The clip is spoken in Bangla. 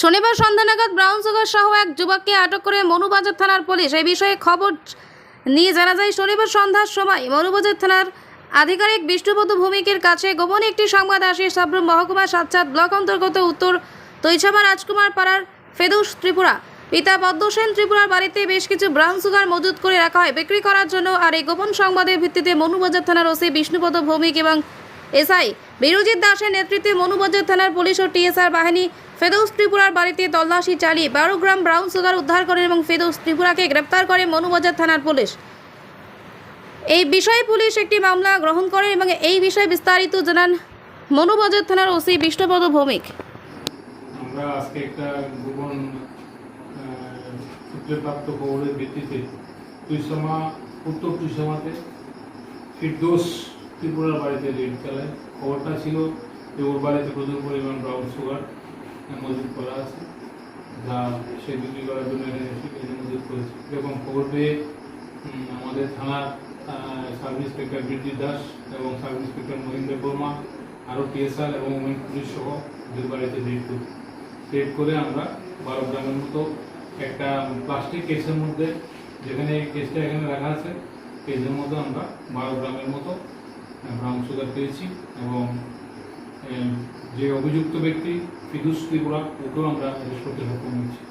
শনিবার সন্ধ্যা নাগাদ ব্রাউন সুগার সহ এক যুবককে আটক করে মনুবাজার থানার পুলিশ এই বিষয়ে খবর নিয়ে জানা যায়, শনিবার সন্ধ্যার সময় মনুবাজার থানার আধিকারিক বিষ্ণুপদ ভৌমিকের কাছে গোপনে একটি সংবাদ আসে। সাবরুম মহকুমা সাতচাঁদ ব্লক অন্তর্গত উত্তর তৈছামা রাজকুমার পাড়ার ফেদুস ত্রিপুরা। পিতা পদ্মসেন ত্রিপুরার বাড়িতে বেশ কিছু ব্রাউন সুগার মজুত করে রাখা হয়। বিক্রি করার জন্য আর এই গোপন সংবাদের ভিত্তিতে মনুবাজার থানার ওসি বিষ্ণুপদ ভৌমিক এবং এসআই বিরজিৎ দাসের নেতৃত্বে মনুবাজার থানার পুলিশ ও টিএসআর বাহিনী ফেদৌস ত্রিপুরার বাড়িতে তল্লাশি চালিয়ে বারো গ্রাম ব্রাউন সুগার উদ্ধার করেন এবং ফেদৌস ত্রিপুরাকে গ্রেপ্তার করে মনুবাজার থানার পুলিশ। এই বিষয়ে পুলিশ একটি মামলা গ্রহণ করে এবং এই বিষয়ে বিস্তারিত জানান মনুবাজার থানার ওসি বিষ্ণুপদ ভৌমিক। খবরের ভিত্তিতে তুইসমা উত্তর তুইসমাতে ফিরদোস ত্রিপুরার বাড়িতে রেড চালায় খবরটা ছিল যে ওর বাড়িতে প্রচুর পরিমাণ ব্রাউন সুগার মজুদ করা আছে। যা সে বিক্রি করার জন্য এখানে মজুত করেছে। এরকম খবর পেয়ে আমাদের থানার সাব ইন্সপেক্টর বীরজিৎ দাস এবং সাব ইন্সপেক্টর মহিন্দ্র বর্মা, আরও টিএসআর এবং উমেন পুলিশ সহ ওদের বাড়িতে রেড করি। রেড করে আমরা বারো গ্রামের মতো একটা প্লাস্টিক কেসের মধ্যে যেখানে কেসটা এখানে রাখা আছে, কেসের মধ্যে আমরা বারো গ্রামের মতো ব্রাউন সুগার পেয়েছি এবং যে অভিযুক্ত ব্যক্তি ফিদুস ত্রিপুরা, ওকেও আমরা অ্যারেস্ট করতে সক্ষম হয়েছি।